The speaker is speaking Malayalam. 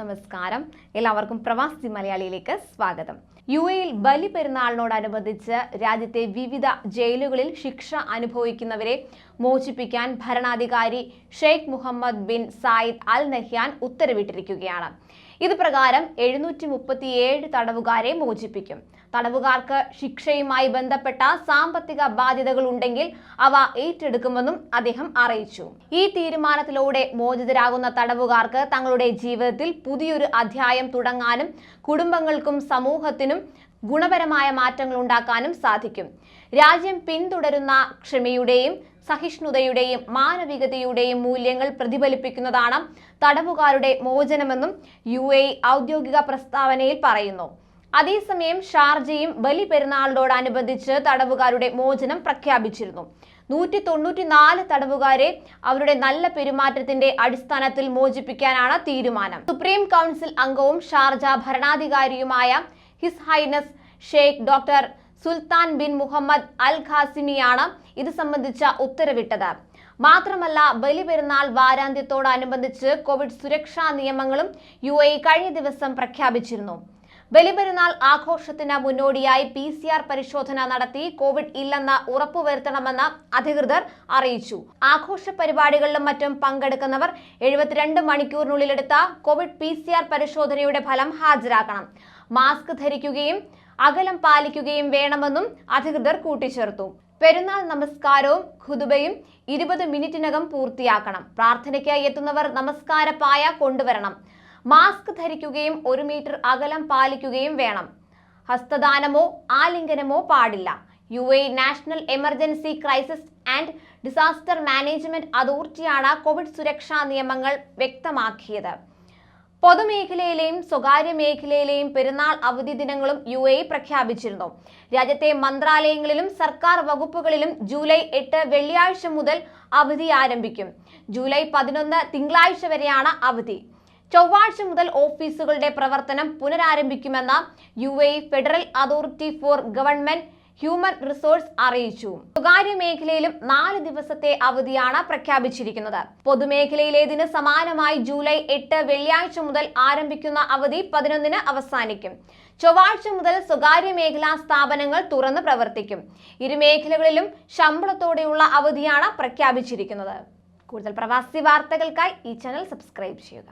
നമസ്കാരം. എല്ലാവർക്കും പ്രവാസി മലയാളിയിലേക്ക് സ്വാഗതം. യു എയിൽ ബലി പെരുന്നാളിനോടനുബന്ധിച്ച് രാജ്യത്തെ വിവിധ ജയിലുകളിൽ ശിക്ഷ അനുഭവിക്കുന്നവരെ മോചിപ്പിക്കാൻ ഭരണാധികാരി Sheikh Mohammed bin Zayed Al Nahyan ഉത്തരവിട്ടിരിക്കുകയാണ്. ഇത് പ്രകാരം എഴുന്നൂറ്റി മുപ്പത്തിയേഴ് തടവുകാരെ മോചിപ്പിക്കും. തടവുകാർക്ക് ശിക്ഷയുമായി ബന്ധപ്പെട്ട സാമ്പത്തിക ബാധ്യതകൾ ഉണ്ടെങ്കിൽ അവ ഏറ്റെടുക്കുമെന്നും അദ്ദേഹം അറിയിച്ചു. ഈ തീരുമാനത്തിലൂടെ മോചിതരാകുന്ന തടവുകാർക്ക് തങ്ങളുടെ ജീവിതത്തിൽ പുതിയൊരു അധ്യായം തുടങ്ങാനും കുടുംബങ്ങൾക്കും സമൂഹത്തിനും ഗുണപരമായ മാറ്റങ്ങൾ ഉണ്ടാക്കാനും സാധിക്കും. രാജ്യം പിന്തുടരുന്ന ക്ഷമയുടെയും സഹിഷ്ണുതയുടെയും മാനവികതയുടെയും മൂല്യങ്ങൾ പ്രതിഫലിപ്പിക്കുന്നതാണ് തടവുകാരുടെ മോചനമെന്നും യു എ ഔദ്യോഗിക പ്രസ്താവനയിൽ പറയുന്നു. അതേസമയം ഷാർജയും ബലി പെരുന്നാളിനോടനുബന്ധിച്ച് തടവുകാരുടെ മോചനം പ്രഖ്യാപിച്ചിരുന്നു. നൂറ്റി തൊണ്ണൂറ്റിനാല് തടവുകാരെ അവരുടെ നല്ല പെരുമാറ്റത്തിന്റെ അടിസ്ഥാനത്തിൽ മോചിപ്പിക്കാനാണ് തീരുമാനം. സുപ്രീം കൗൺസിൽ അംഗവും Sharjah ഭരണാധികാരിയുമായ his highness Sheikh doctor Sultan bin Mohammed Al ഖാസിമിയാണ് ഇത് സംബന്ധിച്ച ഉത്തരവിട്ടത്. മാത്രമല്ല ബലിപെരുന്നാൾ വാരാന്ത്യത്തോടനുബന്ധിച്ച് കോവിഡ് സുരക്ഷാ നിയമങ്ങളും യു എ കഴിഞ്ഞ ദിവസം പ്രഖ്യാപിച്ചിരുന്നു. ബലിപെരുന്നാൾ ആഘോഷത്തിന് മുന്നോടിയായി പി സി ആർ പരിശോധന നടത്തി കോവിഡ് ഇല്ലെന്ന് ഉറപ്പുവരുത്തണമെന്ന് അധികൃതർ അറിയിച്ചു. ആഘോഷ പരിപാടികളിലും മറ്റും പങ്കെടുക്കുന്നവർ എഴുപത്തിരണ്ട് മണിക്കൂറിനുള്ളിലെടുത്ത കോവിഡ് പി പരിശോധനയുടെ ഫലം ഹാജരാക്കണം. മാസ്ക് ധരിക്കുകയും അകലം പാലിക്കുകയും വേണമെന്നും അധികൃതർ കൂട്ടിച്ചേർത്തു. പെരുന്നാൾ നമസ്കാരവും ഖുതുബയും ഇരുപത് മിനിറ്റിനകം പൂർത്തിയാക്കണം. പ്രാർത്ഥനയ്ക്കായി എത്തുന്നവർ നമസ്കാര പായ കൊണ്ടുവരണം. മാസ്ക് ധരിക്കുകയും ഒരു മീറ്റർ അകലം പാലിക്കുകയും വേണം. ഹസ്തദാനമോ ആലിംഗനമോ പാടില്ല. U A national emergency crisis and disaster management അതോറിറ്റിയാണ് Covid സുരക്ഷാ നിയമങ്ങൾ വ്യക്തമാക്കിയത്. പൊതുമേഖലയിലെയും സ്വകാര്യ മേഖലയിലെയും പെരുന്നാൾ അവധി ദിനങ്ങളും യു എ പ്രഖ്യാപിച്ചിരുന്നു. രാജ്യത്തെ മന്ത്രാലയങ്ങളിലും സർക്കാർ വകുപ്പുകളിലും ജൂലൈ എട്ട് വെള്ളിയാഴ്ച മുതൽ അവധി ആരംഭിക്കും. ജൂലൈ പതിനൊന്ന് തിങ്കളാഴ്ച വരെയാണ് അവധി. ചൊവ്വാഴ്ച മുതൽ ഓഫീസുകളുടെ പ്രവർത്തനം പുനരാരംഭിക്കുമെന്ന് U federal authority for government human resource അറിയിച്ചു. സ്വകാര്യ മേഖലയിലും നാല് ദിവസത്തെ അവധിയാണ് പ്രഖ്യാപിച്ചിരിക്കുന്നത്. പൊതുമേഖലയിലേതിന് സമാനമായി ജൂലൈ എട്ട് വെള്ളിയാഴ്ച മുതൽ ആരംഭിക്കുന്ന അവധി പതിനൊന്നിന് അവസാനിക്കും. ചൊവ്വാഴ്ച മുതൽ സ്വകാര്യ മേഖലാ സ്ഥാപനങ്ങൾ തുറന്ന് പ്രവർത്തിക്കും. ഇരു മേഖലകളിലും ശമ്പളത്തോടെയുള്ള അവധിയാണ് പ്രഖ്യാപിച്ചിരിക്കുന്നത്. കൂടുതൽ പ്രവാസി വാർത്തകൾക്കായി ഈ ചാനൽ സബ്സ്ക്രൈബ് ചെയ്യുക.